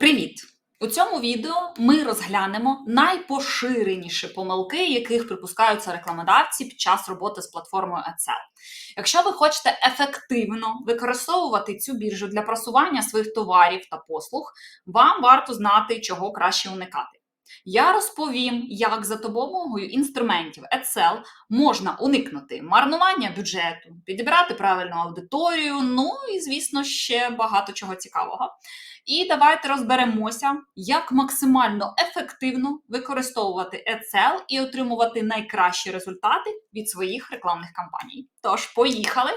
Привіт! У цьому відео ми розглянемо найпоширеніші помилки, яких припускаються рекламодавці під час роботи з платформою AdSell. Якщо ви хочете ефективно використовувати цю біржу для просування своїх товарів та послуг, вам варто знати, чого краще уникати. Я розповім, як за допомогою інструментів Excel можна уникнути марнування бюджету, підібрати правильну аудиторію, ну і, звісно, ще багато чого цікавого. І давайте розберемося, як максимально ефективно використовувати Excel і отримувати найкращі результати від своїх рекламних кампаній. Тож, поїхали!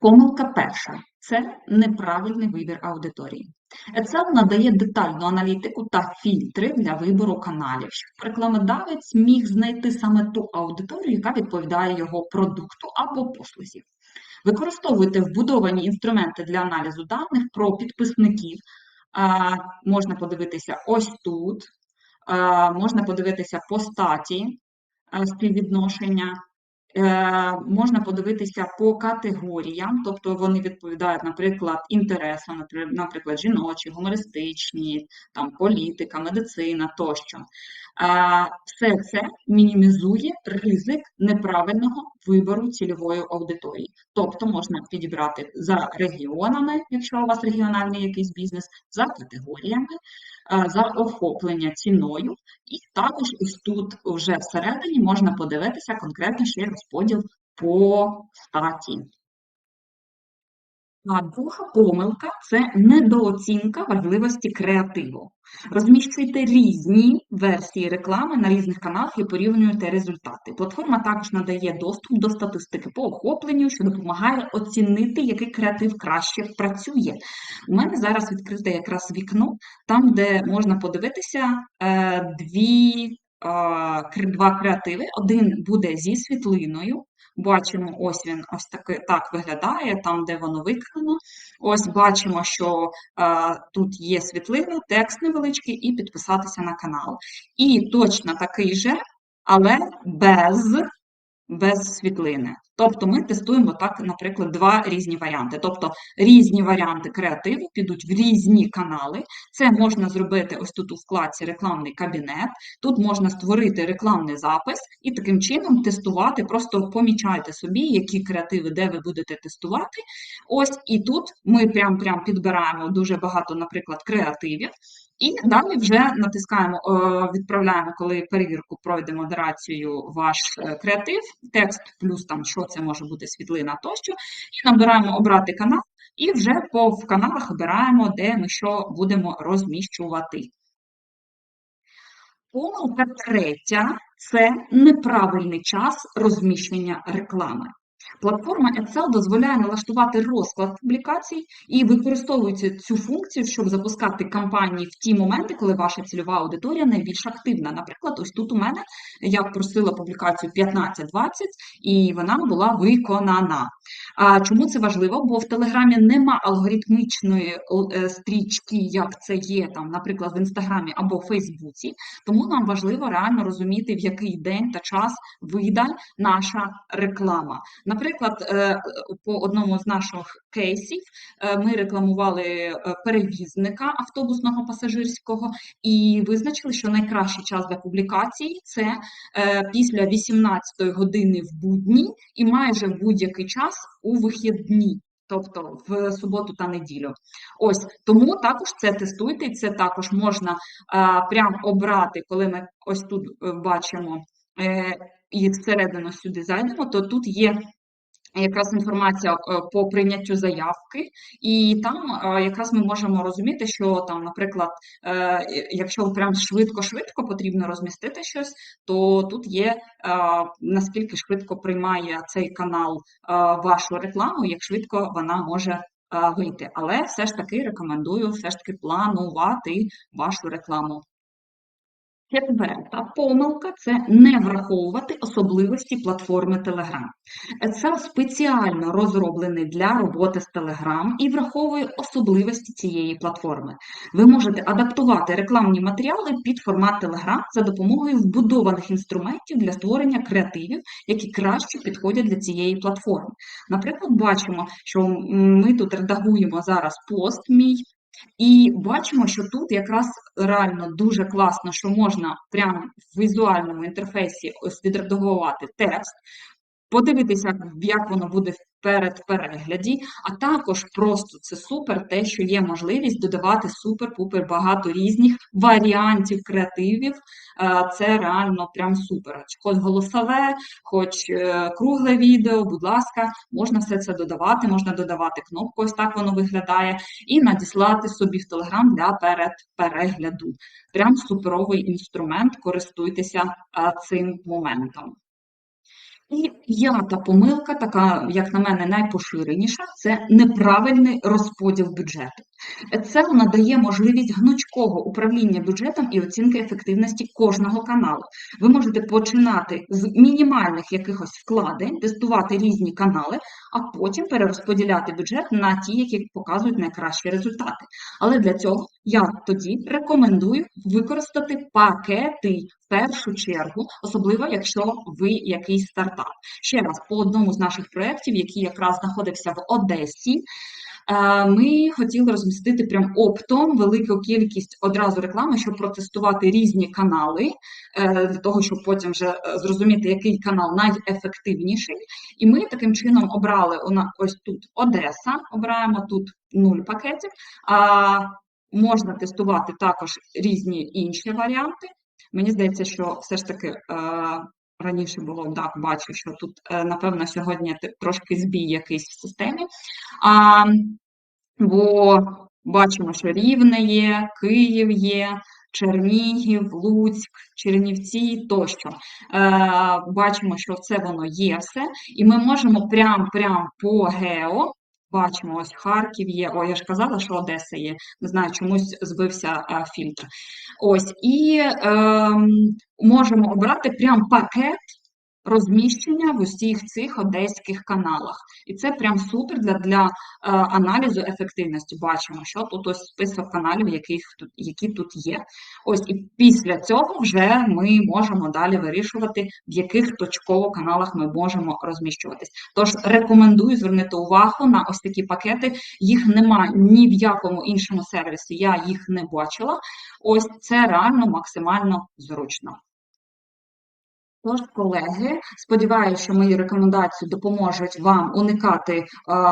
Помилка перша це неправильний вибір аудиторії. Excel надає детальну аналітику та фільтри для вибору каналів, щоб рекламодавець міг знайти саме ту аудиторію, яка відповідає його продукту або послузі. Використовуйте вбудовані інструменти для аналізу даних про підписників. Можна подивитися ось тут, можна подивитися по статі співвідношення. Е, можна подивитися по категоріям, тобто вони відповідають, наприклад, інтересам, наприклад, жіночі, гумористичні, там, політика, медицина тощо. Все це мінімізує ризик неправильного вибору цільової аудиторії. Тобто можна підібрати за регіонами, якщо у вас регіональний якийсь бізнес, за категоріями, за охоплення ціною, і також ось тут вже всередині можна подивитися конкретно ще розподіл по статі. А друга помилка це недооцінка важливості креативу. Розміщуйте різні версії реклами на різних каналах і порівнюйте результати. Платформа також надає доступ до статистики по охопленню, що допомагає оцінити, який креатив краще працює. У мене зараз відкрите якраз вікно, там, де можна подивитися е, дві, е, два креативи. Один буде зі світлиною. Бачимо, ось він ось таки, так виглядає, там, де воно виконано. Ось бачимо, що е, тут є світлина, текст невеличкий, і підписатися на канал. І точно такий же, але без без світлини. Тобто ми тестуємо так, наприклад, два різні варіанти. Тобто різні варіанти креативу підуть в різні канали. Це можна зробити ось тут у вкладці рекламний кабінет. Тут можна створити рекламний запис і таким чином тестувати. Просто помічайте собі, які креативи, де ви будете тестувати. Ось і тут ми прям прям підбираємо дуже багато, наприклад, креативів. І далі вже натискаємо, е, відправляємо, коли перевірку пройде модерацію ваш е, креатив, текст, плюс там, що це може бути світлина тощо, і набираємо обрати канал, і вже по в каналах обираємо, де ми що будемо розміщувати. Помилка третя це неправильний час розміщення реклами. Платформа Excel дозволяє налаштувати розклад публікацій і використовується цю функцію, щоб запускати кампанії в ті моменти, коли ваша цільова аудиторія найбільш активна. Наприклад, ось тут у мене я просила публікацію 15-20, і вона була виконана. А чому це важливо? Бо в Телеграмі нема алгоритмічної е, стрічки, як це є там, наприклад, в Інстаграмі або Фейсбуці. Тому нам важливо реально розуміти, в який день та час вийде наша реклама. Наприклад, е, по одному з наших кейсів е, ми рекламували е, перевізника автобусного пасажирського і визначили, що найкращий час для публікації це після 18 години в будні і майже в будь-який час у вихідні. Тобто в суботу та неділю. Ось тому також це тестуйте, це також можна а, прям обрати, коли ми ось тут бачимо е, і всередину сюди зайдемо, то тут є якраз інформація е, по прийняттю заявки, і там е, якраз ми можемо розуміти, що там, наприклад, е, якщо прям швидко-швидко потрібно розмістити щось, то тут є наскільки швидко приймає цей канал вашу рекламу, як швидко вона може вийти. Але все ж таки рекомендую все ж таки планувати вашу рекламу. Четверта помилка це не враховувати особливості платформи Telegram. Excel спеціально розроблений для роботи з Telegram і враховує особливості цієї платформи. Ви можете адаптувати рекламні матеріали під формат Telegram за допомогою вбудованих інструментів для створення креативів, які краще підходять для цієї платформи. Наприклад, бачимо, що ми тут редагуємо зараз пост мій. І бачимо, що тут якраз реально дуже класно, що можна прямо в візуальному інтерфейсі ось відредагувати текст, подивитися, як воно буде перед перегляді, а також просто це супер, те, що є можливість додавати супер-пупер багато різних варіантів креативів. Е, Це реально прям супер. Хоч голосове, хоч е, кругле відео, будь ласка, можна все це додавати, можна додавати кнопку, ось так воно виглядає, і надіслати собі в Telegram для перед перегляду. Прям суперовий інструмент, користуйтеся е, цим моментом. І п'ята помилка, така, як на мене, найпоширеніша, це неправильний розподіл бюджету. Це надає можливість гнучкого управління бюджетом і оцінки ефективності кожного каналу. Ви можете починати з мінімальних якихось вкладень, тестувати різні канали, а потім перерозподіляти бюджет на ті, які показують найкращі результати. Але для цього я тоді рекомендую використати пакети в першу чергу, особливо якщо ви якийсь стартап. Ще раз, по одному з наших проєктів, який якраз знаходився в Одесі, ми хотіли розмістити прям оптом велику кількість одразу реклами, щоб протестувати різні канали, е, для того, щоб потім вже е, зрозуміти, який канал найефективніший. І ми таким чином обрали ось тут Одеса, обираємо тут нуль пакетів. А можна тестувати також різні інші варіанти. Мені здається, що все ж таки. Раніше було так, бачу, що тут, е, напевно, сьогодні трошки збій якийсь в системі. А, бо бачимо, що Рівне є, Київ є, Чернігів, Луцьк, Чернівці тощо. Е, бачимо, що це воно є все, і ми можемо прям прям по гео. Бачимо, ось Харків є. О, я ж казала, що Одеса є. Не знаю, чомусь збився е, фільтр. Ось, і е, можемо обрати прям пакет розміщення в усіх цих одеських каналах. І це прям супер для, для е, аналізу ефективності. Бачимо, що тут ось список каналів, яких тут, які тут є. Ось і після цього вже ми можемо далі вирішувати, в яких точково каналах ми можемо розміщуватись. Тож рекомендую звернути увагу на ось такі пакети. Їх нема ні в якому іншому сервісі, я їх не бачила. Ось це реально максимально зручно. Тож, колеги, сподіваюся, що мої рекомендації допоможуть вам уникати е,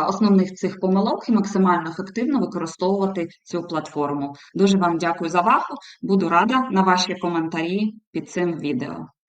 основних цих помилок і максимально ефективно використовувати цю платформу. Дуже вам дякую за увагу. Буду рада на ваші коментарі під цим відео.